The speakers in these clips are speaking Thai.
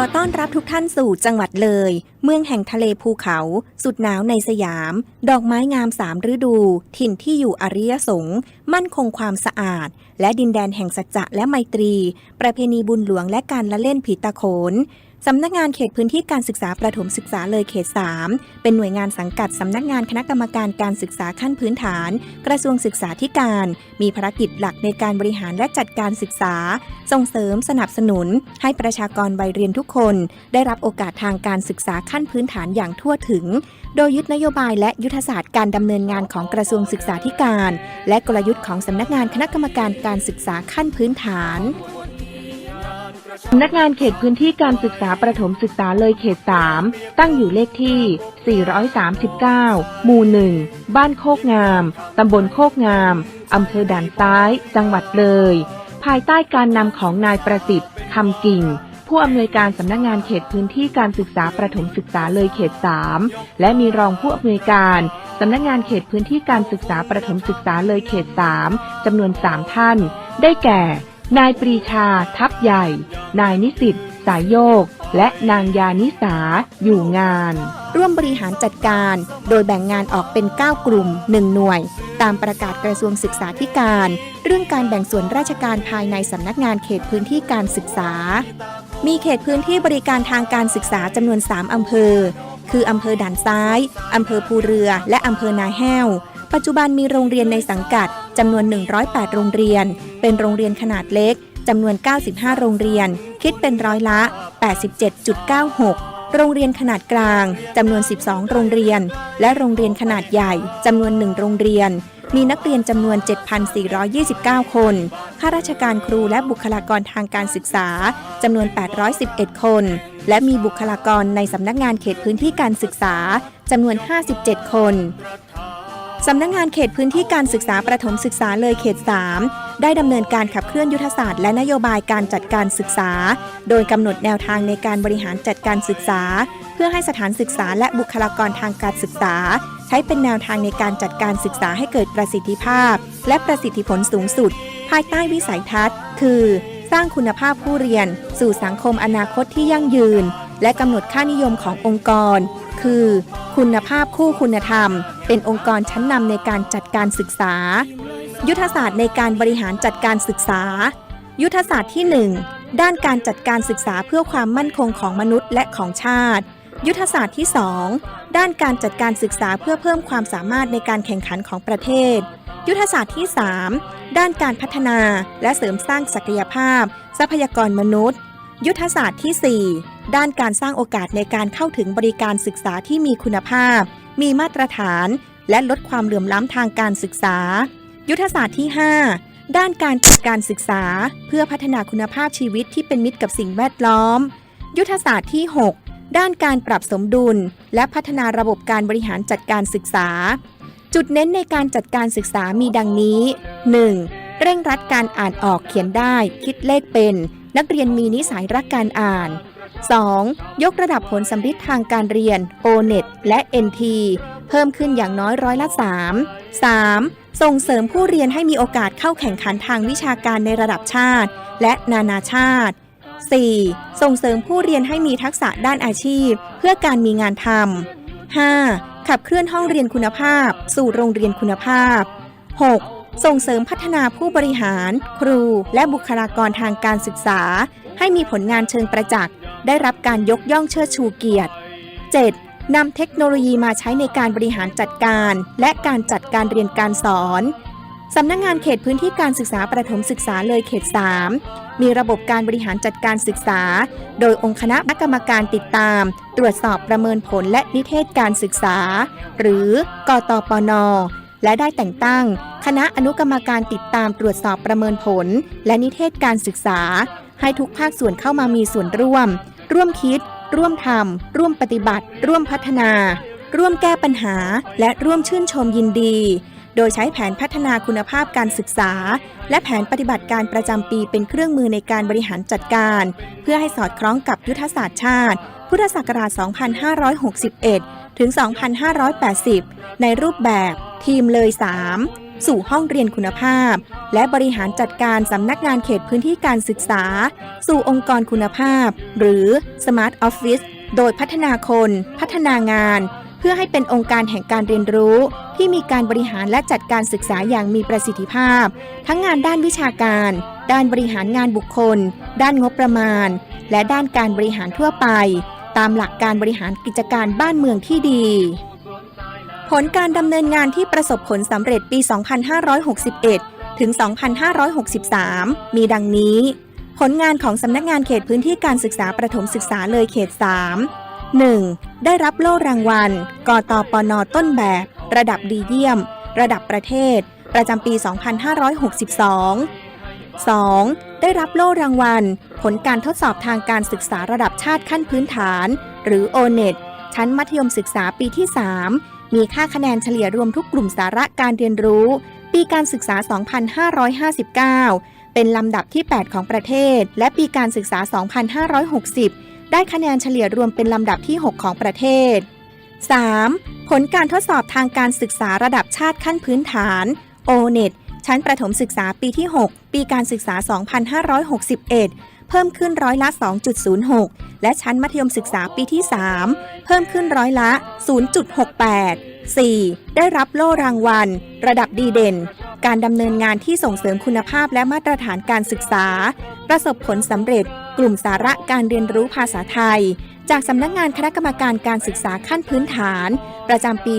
อต้อนรับทุกท่านสู่จังหวัดเลย เมืองแห่งทะเลภูเขา สุดหนาวในสยาม ดอกไม้งามสามฤดู ถิ่นที่อยู่อริยสงฆ์ มั่นคงความสะอาด และดินแดนแห่งสัจจะและไมตรี ประเพณีบุญหลวงและการละเล่นผีตะโขน สำนักงานเขตพื้นที่การศึกษาประถมศึกษาเลยเขต 3 เป็นหน่วยงานสังกัดสำนักงานคณะกรรมการการศึกษาขั้นพื้นฐาน กระทรวงศึกษาธิการ มีภารกิจหลักในการบริหารและจัดการศึกษา ส่งเสริมสนับสนุน ให้ประชากรวัยเรียนทุกคน ได้รับโอกาสทางการศึกษาขั้นพื้นฐานอย่างทั่วถึง โดยยึดนโยบายและยุทธศาสตร์การดำเนินงานของกระทรวงศึกษาธิการ และกลยุทธ์ของสำนักงานคณะกรรมการการศึกษาขั้นพื้นฐาน สำนักงานเขตพื้นที่การศึกษาประถมศึกษาเลยเขต 3 ตั้งอยู่เลขที่ 439 หมู่ 1 บ้านโคกงาม ตำบลโคกงาม อำเภอด่านซ้าย จังหวัดเลย ภายใต้การนำของนายประสิทธิ์คำกิ่ง ผู้อำนวยการสำนักงานเขตพื้นที่การศึกษาประถมศึกษาเลยเขต 3 และมีรองผู้อำนวยการสำนักงานเขตพื้นที่การศึกษาประถมศึกษาเลยเขต 3จำนวน 3 ท่าน ได้แก่ นายปรีชา ทับใหญ่ นายนิสิตสายโยก และนางยานิสา อยู่งาน ร่วมบริหารจัดการ โดยแบ่งงานออกเป็น 9 กลุ่ม 1 หน่วย ตามประกาศกระทรวงศึกษาธิการ เรื่องการแบ่งส่วนราชการภายในสำนักงานเขตพื้นที่การศึกษา มีเขตพื้นที่บริการทางการศึกษาจำนวน 3 อำเภอ คืออำเภอด่านซ้าย อำเภอภูเรือ และอำเภอนาแห้ว ปัจจุบันมีโรงเรียนในสังกัดจำนวน 108 โรงเรียน เป็นโรงเรียนขนาดเล็กจำนวน 95 โรงเรียน คิดเป็นร้อยละ 87.96 โรงเรียนขนาดกลางจำนวน 12 โรงเรียน และโรงเรียนขนาดใหญ่จำนวน 1 โรงเรียน มีนักเรียนจำนวน 7,429 คน ข้าราชการครูและบุคลากรทางการศึกษาจำนวน 811 คน และมีบุคลากรในสำนักงานเขตพื้นที่การศึกษาจำนวน 57 คนสำนักงงานเขตพื้นที่การศึกษาประถมศึกษาเลยเขต 3 ได้ดำเนินการขับเคลื่อนยุทธศาสตร์และนโยบายการจัดการศึกษา โดยกำหนดแนวทางในการบริหารจัดการศึกษา เพื่อให้สถานศึกษาและบุคลากรทางการศึกษา ใช้เป็นแนวทางในการจัดการศึกษาให้เกิดประสิทธิภาพ และประสิทธิผลสูงสุด ภายใต้วิสัยทัศน์ คือ สร้างคุณภาพผู้เรียน สู่สังคมอนาคตที่ยั่งยืน และกำหนดค่านิยมขององค์กร คือ คุณภาพคู่คุณธรรม เป็นองค์กรชั้นนำในการจัดการศึกษา ยุทธศาสตร์ในการบริหารจัดการศึกษา ยุทธศาสตร์ที่ 1 ด้านการจัดการศึกษาเพื่อความมั่นคงของมนุษย์และของชาติ ยุทธศาสตร์ที่ 2 ด้านการจัดการศึกษาเพื่อเพิ่มความสามารถในการแข่งขันของประเทศ ยุทธศาสตร์ที่ 3 ด้านการพัฒนาและเสริมสร้างศักยภาพ ทรัพยากรมนุษย์ ยุทธศาสตร์ที่ 4 ด้านการสร้างโอกาสในการเข้าถึงบริการศึกษาที่มีคุณภาพ มีมาตรฐาน และลดความเหลื่อมล้ำทางการศึกษา ยุทธศาสตร์ที่ 5 ด้านการจัดการศึกษา เพื่อพัฒนาคุณภาพชีวิตที่เป็นมิตรกับสิ่งแวดล้อม ยุทธศาสตร์ที่ 6 ด้านการปรับสมดุล และพัฒนาระบบการบริหารจัดการศึกษา จุดเน้นในการจัดการศึกษามีดังนี้ 1. เร่งรัดการอ่านออกเขียนได้ คิดเลขเป็น นักเรียนมีนิสัยรักการอ่าน 2. ยกระดับผลสำฤทธิ์ทางการเรียน O-NET และ NT เพิ่มขึ้นอย่างน้อยร้อยละ 3 3. ส่งเสริมผู้เรียนให้มีโอกาสเข้าแข่งขันทางวิชาการในระดับชาติ และนานาชาติ 4. ส่งเสริมผู้เรียนให้มีทักษะด้านอาชีพ เพื่อการมีงานทำ 5. ขับเคลื่อนห้องเรียนคุณภาพ สู่โรงเรียนคุณภาพ 6. ส่งเสริมพัฒนาผู้บริหาร ครู และบุคลากรทางการศึกษา ให้มีผลงานเชิงประจักษ์ ได้รับการยกย่องเชิดชูเกียรติ 7. นำเทคโนโลยีมาใช้ในการบริหารจัดการ และการจัดการเรียนการสอน สำนักงงานเขตพื้นที่การศึกษาประถมศึกษาเลยเขต 3 มีระบบการบริหารจัดการศึกษา โดยองค์คณะกรรมการติดตาม ตรวจสอบประเมินผลและนิเทศการศึกษา หรือกตปน และได้แต่งตั้ง คณะอนุกรรมการติดตามตรวจสอบประเมินผล และนิเทศการศึกษา ให้ทุกภาคส่วนเข้ามามีส่วนร่วม ร่วมคิด ร่วมทำร่วมปฏิบัติ ร่วมพัฒนา ร่วมแก้ปัญหา และร่วมชื่นชมยินดี โดยใช้แผนพัฒนาคุณภาพการศึกษา และแผนปฏิบัติการประจำปีเป็นเครื่องมือในการบริหารจัดการ เพื่อให้สอดคล้องกับยุทธศาสตร์ชาติ พุทธศักราช 2561 ถึง 2580 ในรูปแบบทีมเลย 3 สู่ห้องเรียนคุณภาพ และบริหารจัดการสำนักงานเขตพื้นที่การศึกษา สู่องค์กรคุณภาพ หรือ Smart Office โดยพัฒนาคน พัฒนางาน เพื่อให้เป็นองค์การแห่งการเรียนรู้ ที่มีการบริหารและจัดการศึกษาอย่างมีประสิทธิภาพ ทั้งงานด้านวิชาการ ด้านบริหารงานบุคคล ด้านงบประมาณ และด้านการบริหารทั่วไป ตามหลักการบริหารกิจการบ้านเมืองที่ดี ผลการดำเนินงานที่ประสบผลสำเร็จปี 2561 ถึง 2563 มีดังนี้ ผลงานของสำนักงานเขตพื้นที่การศึกษาประถมศึกษาเลยเขต 3 1. ได้รับโล่รางวัล กตปนต้นแบบ ระดับดีเยี่ยม ระดับประเทศ ประจำปี 2562 2. ได้รับโล่รางวัล ผลการทดสอบทางการศึกษาระดับชาติขั้นพื้นฐาน หรือ O-NET ชั้นมัธยมศึกษาปีที่ 3 มีค่าคะแนนเฉลี่ยรวมทุกกลุ่มสาระการเรียนรู้ ปีการศึกษา 2559 เป็นลำดับที่ 8 ของประเทศ และปีการศึกษา 2560 ได้คะแนนเฉลี่ยรวมเป็นลำดับที่ 6 ของประเทศ 3. ผลการทดสอบทางการศึกษาระดับชาติขั้นพื้นฐาน O-NET ชั้นประถมศึกษาปีที่ 6 ปีการศึกษา 2561 เพิ่มขึ้นร้อยละ 2.06 และชั้นมัธยมศึกษาปีที่ 3 เพิ่มขึ้นร้อยละ 0.68 4. ได้รับโล่รางวัล ระดับดีเด่น การดำเนินงานที่ส่งเสริมคุณภาพและมาตรฐานการศึกษา ประสบผลสำเร็จกลุ่มสาระการเรียนรู้ภาษาไทย จากสำนักงานคณะกรรมการการศึกษาขั้นพื้นฐาน ประจำปี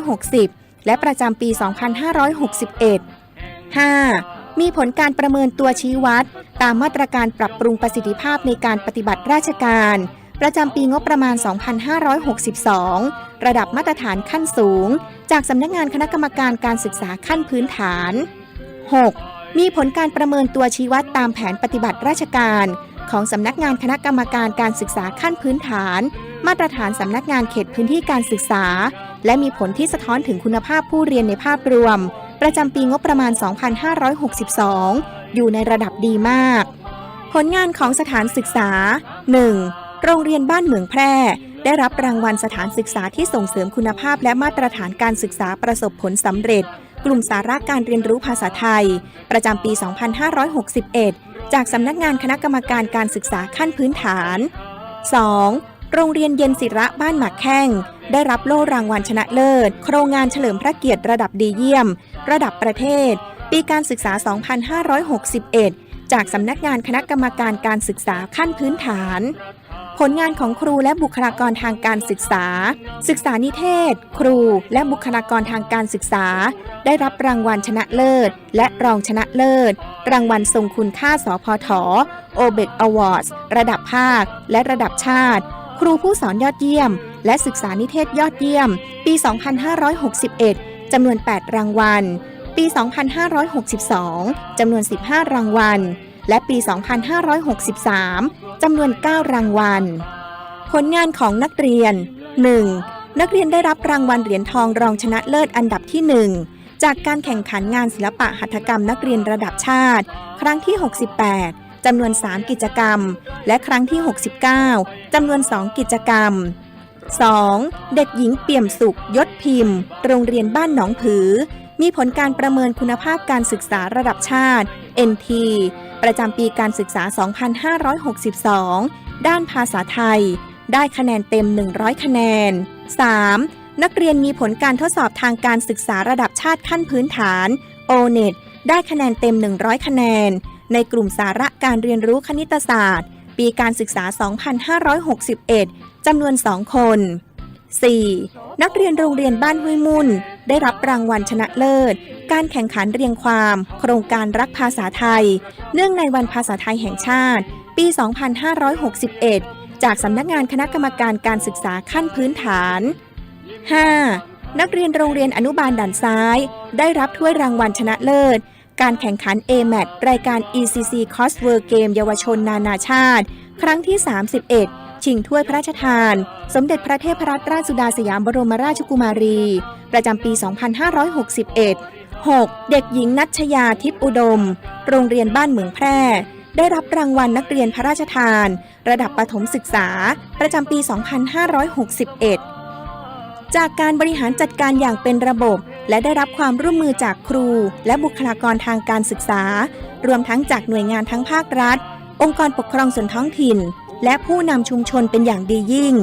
2560 และประจำปี 2561 5. มีผลการประเมินตัวชี้วัด ตามมาตรการปรับปรุงประสิทธิภาพในการปฏิบัติราชการ ประจำปีงบประมาณ 2562 ระดับมาตรฐานขั้นสูง จากสำนักงานคณะกรรมการการศึกษาขั้นพื้นฐาน 6. มีผลการประเมินตัวชี้วัดตามแผนปฏิบัติราชการ ของสำนักงานคณะกรรมการการศึกษาขั้นพื้นฐาน มาตรฐานสำนักงานเขตพื้นที่การศึกษา และมีผลที่สะท้อนถึงคุณภาพผู้เรียนในภาพรวม ประจำปีงบประมาณ 2562 อยู่ในระดับดีมาก ผลงานของสถานศึกษา 1. โรงเรียนบ้านเหมืองแพร่ได้รับรางวัลสถานศึกษาที่ส่งเสริมคุณภาพและมาตรฐานการศึกษาประสบผลสำเร็จ กลุ่มสาระการเรียนรู้ภาษาไทย ประจำปี 2561 จากสำนักงานคณะกรรมการการศึกษาขั้นพื้นฐาน 2. โรงเรียนเย็นศิระบ้านหมักแข้ง ได้รับโล่รางวัลชนะเลิศ โครงงานเฉลิมพระเกียรติระดับดีเยี่ยม ระดับประเทศ ปีการศึกษา 2561 จากสำนักงานคณะกรรมการการศึกษาขั้นพื้นฐาน ผลงานของครูและบุคลากรทางการศึกษา ศึกษานิเทศ ครูและบุคลากรทางการศึกษา ได้รับรางวัลชนะเลิศ และรองชนะเลิศ รางวัลทรงคุณค่าสพทโอเบกอวอร์ดระดับภาค และระดับชาติ ครูผู้สอนยอดเยี่ยม และศึกษานิเทศยอดเยี่ยม ปี 2561 จำนวน 8 รางวัล ปี 2562 จำนวน 15 รางวัล และปี 2563 จำนวน 9 รางวัล ผลงานของนักเรียน 1. นักเรียนได้รับรางวัลเหรียญทองรองชนะเลิศอันดับที่ 1 จากการแข่งขันงานศิลปะหัตถกรรมนักเรียนระดับชาติ ครั้งที่ 68 จำนวน 3 กิจกรรม และครั้งที่ 69 จำนวน 2 กิจกรรม 2. เด็กหญิงเปี่ยมสุขยศพิมพ์ โรงเรียนบ้านหนองผือ มีผลการประเมินคุณภาพการศึกษาระดับชาติ NT ประจำปีการศึกษา 2562 ด้านภาษาไทย ได้คะแนนเต็ม 100 คะแนน 3. นักเรียนมีผลการทดสอบทางการศึกษาระดับชาติขั้นพื้นฐาน O-NET ได้คะแนนเต็ม 100 คะแนน ในกลุ่มสาระการเรียนรู้คณิตศาสตร์ ปีการศึกษา 2561 จำนวน 2 คน 4. นักเรียนโรงเรียนบ้านห้วยมุ่น ได้รับรางวัลชนะเลิศ การแข่งขันเรียงความ โครงการรักภาษาไทย เนื่องในวันภาษาไทยแห่งชาติ ปี 2561 จากสำนักงานคณะกรรมการการศึกษาขั้นพื้นฐาน 5. นักเรียนโรงเรียนอนุบาลด่านซ้าย ได้รับถ้วยรางวัลชนะเลิศ การแข่งขัน AMAT รายการ ECC Cosworld Game เยาวชนนานาชาติ ครั้งที่ 31 ชิงถ้วยพระราชทาน สมเด็จพระเทพรัตนราชสุดาสยามบรมราชกุมารี ประจำปี 2561 6. เด็กหญิงนัชยาทิพย์อุดม โรงเรียนบ้านเหมืองแพร่ ได้รับรางวัลนักเรียนพระราชทาน ระดับประถมศึกษา ประจำปี 2561 จากการบริหารจัดการอย่างเป็นระบบ และได้รับความร่วมมือจากครู และบุคลากรทางการศึกษา รวมทั้งจากหน่วยงานทั้งภาครัฐ องค์กรปกครองส่วนท้องถิ่น และผู้นำชุมชนเป็นอย่างดียิ่ง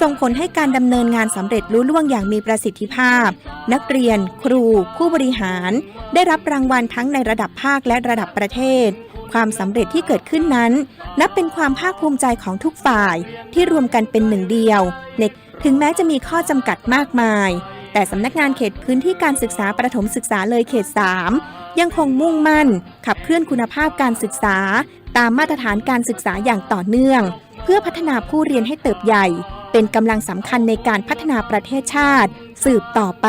ส่งผลให้การดำเนินงานสำเร็จลุล่วงอย่างมีประสิทธิภาพ นักเรียน ครู ผู้บริหาร ได้รับรางวัลทั้งในระดับภาคและระดับประเทศ ความสำเร็จที่เกิดขึ้นนั้น นับเป็นความภาคภูมิใจของทุกฝ่ายที่รวมกันเป็นหนึ่งเดียวในถึงแม้จะมีข้อจำกัดมากมาย แต่สำนักงานเขตพื้นที่การศึกษาประถมศึกษาเลยเขต 3 ยังคงมุ่งมั่น ขับเคลื่อนคุณภาพการศึกษา ตามมาตรฐานการศึกษาอย่างต่อเนื่อง เพื่อพัฒนาผู้เรียนให้เติบใหญ่ เป็นกำลังสำคัญในการพัฒนาประเทศชาติ สืบต่อไป